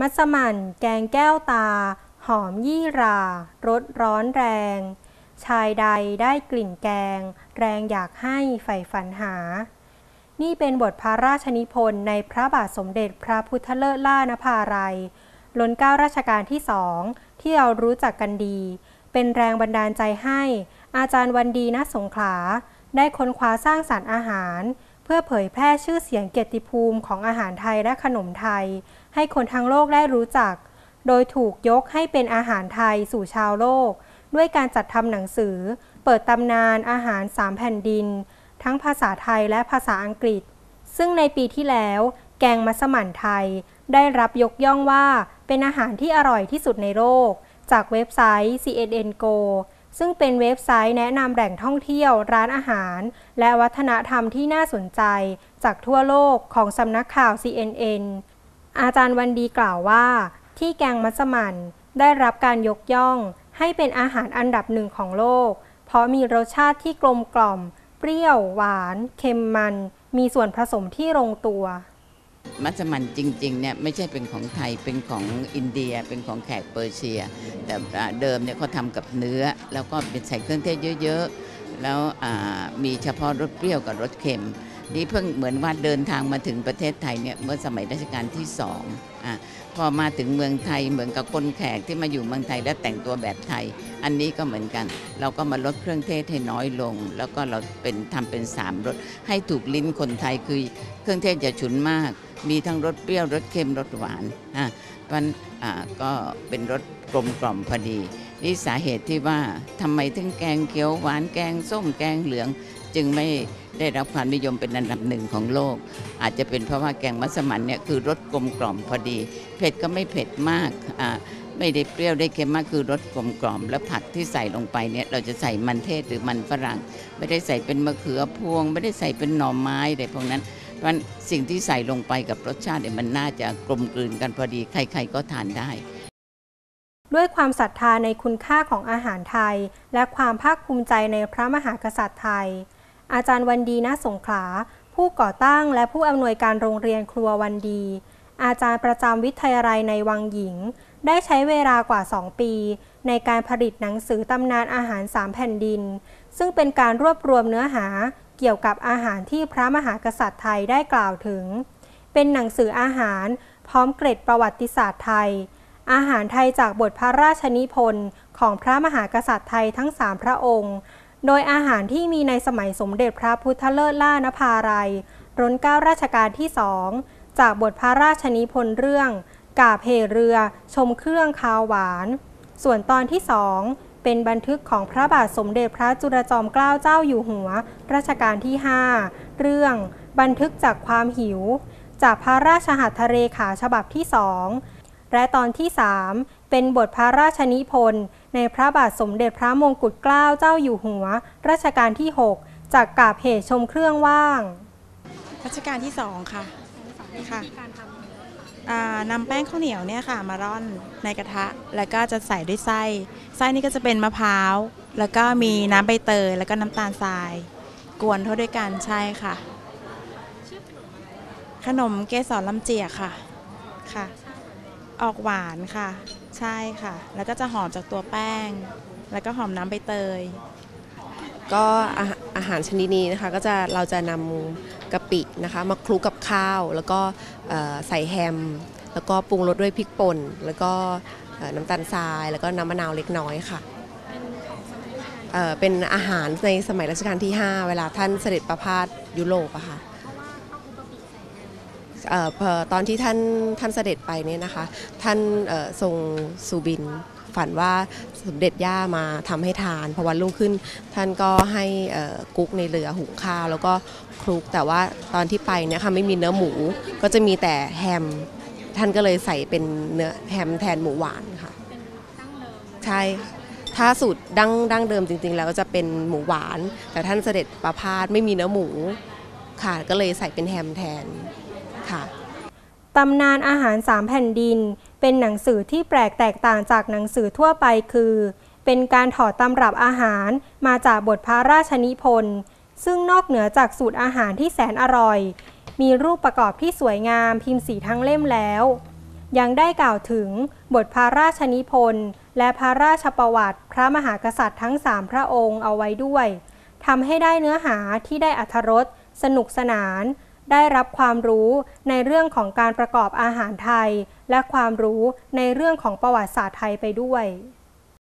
มัสมั่นแกงแก้วตา หอมยี่รารสร้อนแรง ชายใดได้กลิ่นแกง แรงอยากให้ใฝ่ฝันหา นี่เป็นบทพระราชนิพนธ์ในพระบาทสมเด็จพระพุทธเลิศล่านภาลัยล้นเก้าราชการที่สองที่เรารู้จักกันดี เป็นแรงบันดาลใจให้ อาจารย์วันดีณสงขลา ได้ค้นคว้าสร้างสรรค์อาหาร พื่อเผยแพร่ชื่อเสียงเกียรติภูมิของอาหารไทยและขนมไทย ให้คนทั้งโลกได้รู้จัก โดยถูกยกให้เป็นอาหารไทยสู่ชาวโลก ด้วยการจัดทำหนังสือ เปิดตำนานอาหารสามแผ่นดิน ทั้งภาษาไทยและภาษาอังกฤษ ซึ่งในปีที่แล้ว แกงมัสมั่นไทย ได้รับยกย่องว่าเป็นอาหารที่อร่อยที่สุดในโลก จากเว็บไซต์ CNN Go ซึ่งเป็นเว็บไซต์แนะนำแหล่งท่องเที่ยว ร้านอาหาร และวัฒนธรรมที่น่าสนใจ จากทั่วโลกของสำนักข่าว CNN อาจารย์วันดีกล่าวว่า ที่แกงมัสมั่นได้รับการยกย่อง ให้เป็นอาหารอันดับหนึ่งของโลก เพราะมีรสชาติที่กลมกล่อม เปรี้ยว หวาน เค็มมัน มีส่วนผสมที่ลงตัว มัสมั่นจริงๆเนี่ยไม่ใช่เป็นของไทยเป็นของอินเดียเป็นของแขกเปอร์เซีย แต่เดิมเนี่ยเขาทำกับเนื้อ แล้วก็เป็นใส่เครื่องเทศเยอะๆ แล้วมีเฉพาะรสเปรี้ยวกับรสเค็ม นี่เพิ่งเหมือนว่าเดินทางมาถึงประเทศไทยเนี่ยเมื่อสมัยรัชกาลที่สองอพอมาถึงเมืองไทยเหมือนกับคนแขกที่มาอยู่เมืองไทยแล้วแต่งตัวแบบไทย อันนี้ก็เหมือนกัน เราก็มาลดเครื่องเทศให้น้อยลง แล้วก็เราเป็นทำเป็นสามรสให้ถูกลิ้นคนไทยคือเครื่องเทศอย่าฉุนมาก มีทั้งรสเปรี้ยวรสเค็มรสหวานอะมันอ่าก็เป็นรสกลมกล่อมพอดีนี่สาเหตุที่ว่าทำไมถึงแกงเขียวหวานแกงส้มแกงเหลือง จึงไม่ได้รับความนิยมเป็นอันดับหนึ่งของโลก อาจจะเป็นเพราะว่าแกงมัสมั่นเนี่ยคือรสกลมกล่อมพอดี เผ็ดก็ไม่เผ็ดมากอ่าไม่ได้เปรี้ยวได้เค็มมากคือรสกลมกล่อม และผักที่ใส่ลงไปเนี่ยเราจะใส่มันเทศหรือมันฝรั่ง ไม่ได้ใส่เป็นมะเขือพวง ไม่ได้ใส่เป็นหน่อไม้อะไรพวกนั้น เพราะสิ่งที่ใส่ลงไปกับรสชาติเนี่ยมันน่าจะกลมกลืนกันพอดีใคร ๆ ก็ทานได้ ด้วยความศรัทธาในคุณค่าของอาหารไทย และความภาคภูมิใจในพระมหากษัตริย์ไทย อาจารย์วันดีณสงขลา ผู้ก่อตั้งและผู้อำนวยการโรงเรียนครัววันดี อาจารย์ประจำวิทยาลัยในวังหญิง ได้ใช้เวลากว่า 2 ปี ในการผลิตหนังสือตำนานอาหารสามแผ่นดิน ซึ่งเป็นการรวบรวมเนื้อหาเกี่ยวกับอาหารที่พระมหากษัตริย์ไทยได้กล่าวถึง เป็นหนังสืออาหาร พร้อมเกร็ดประวัติศาสตร์ไทย อาหารไทยจากบทพระราชนิพนธ์ของพระมหากษัตริย์ไทยทั้งสามพระองค์ โดยอาหารที่มีในสมัยสมเด็จพระพุทธเลิศล่านภาลัยร้นเก้าราชการที่สองจากบทพระราชนิพนธ์เรื่อง กาเพเรือ ชมเครื่องคาวหวาน ส่วนตอนที่สองเป็นบันทึกของพระบาทสมเด็จพระจุลจอมเกล้าเจ้าอยู่หัว รัชกาลที่ 5 เรื่อง บันทึกจากความหิว จากพระราชหัตถเรขาฉบับที่สองและตอนที่ 3 เป็นบทพระราชนิพนธ์ ในพระบาทสมเด็จพระมงกุฎเกล้าเจ้าอยู่หัว รัชกาลที่ 6 จากกาบเหตุชมเครื่องว่าง รัชกาลที่สองค่ะค่ะนำแป้งข้าวเหนียวเนี่ยค่ะมาร่อนในกระทะ แล้วก็จะใส่ด้วยไส้ ไส้นี่ก็จะเป็นมะพร้าว แล้วก็มีน้ำใบเตย แล้วก็น้ำตาลทราย กวนเข้าด้วยกันใช่ค่ะ ขนมเกสรลำเจียค่ะค่ะ ออกหวานค่ะ ใช่ค่ะ แล้วก็จะหอมจากตัวแป้ง แล้วก็หอมน้ำใบเตย ก็อาอาหารชนิดนี้นะคะก็จะเราจะนำกะปินะคะมาคลุกกับข้าว แล้วก็ใส่แฮม แล้วก็ปรุงรสด้วยพริกป่น แล้วก็น้ำตาลทราย แล้วก็น้ำมะนาวเล็กน้อยค่ะเป็นอาหารในสมัยรัชกาลที่ 5 เวลาท่านเสด็จประพาสยุโรปอะค่ะ ตอนที่ท่านท่านเสด็จไปเนี่ยนะคะ ท่านทรงสุบินฝันว่าสมเด็จย่ามาทำให้ทานพอวันรุ่งขึ้น ท่านก็ให้กุ๊กในเรือหุงข้าว แล้วก็คลุกแต่ว่าตอนที่ไปเนี่ยค่ะไม่มีเนื้อหมู ก็จะมีแต่แฮม ท่านก็เลยใส่เป็นเนื้อแฮมแทนหมูหวานค่ะใช่ถ้าสูตรดั้งดั้งเดิมจริง ๆ แล้วจะเป็นหมูหวาน แต่ท่านเสด็จประพาสไม่มีเนื้อหมูค่ะก็เลยใส่เป็นแฮมแทน ค่ะตำนานอาหารสามแผ่นดิน เป็นหนังสือที่แปลกแตกต่างจากหนังสือทั่วไปคือ เป็นการถอดตำรับอาหารมาจากบทพระราชนิพนธ์ซึ่งนอกเหนือจากสูตรอาหารที่แสนอร่อย มีรูปประกอบที่สวยงามพิมพ์สีทั้งเล่มแล้ว ยังได้กล่าวถึงบทพระราชนิพนธ์และพระราชประวัติ พระมหากษัตริย์ทั้งสามพระองค์เอาไว้ด้วยทำให้ได้เนื้อหาที่ได้อัธรสสนุกสนาน ได้รับความรู้ในเรื่องของการประกอบอาหารไทย และความรู้ในเรื่องของประวัติศาสตร์ไทยไปด้วย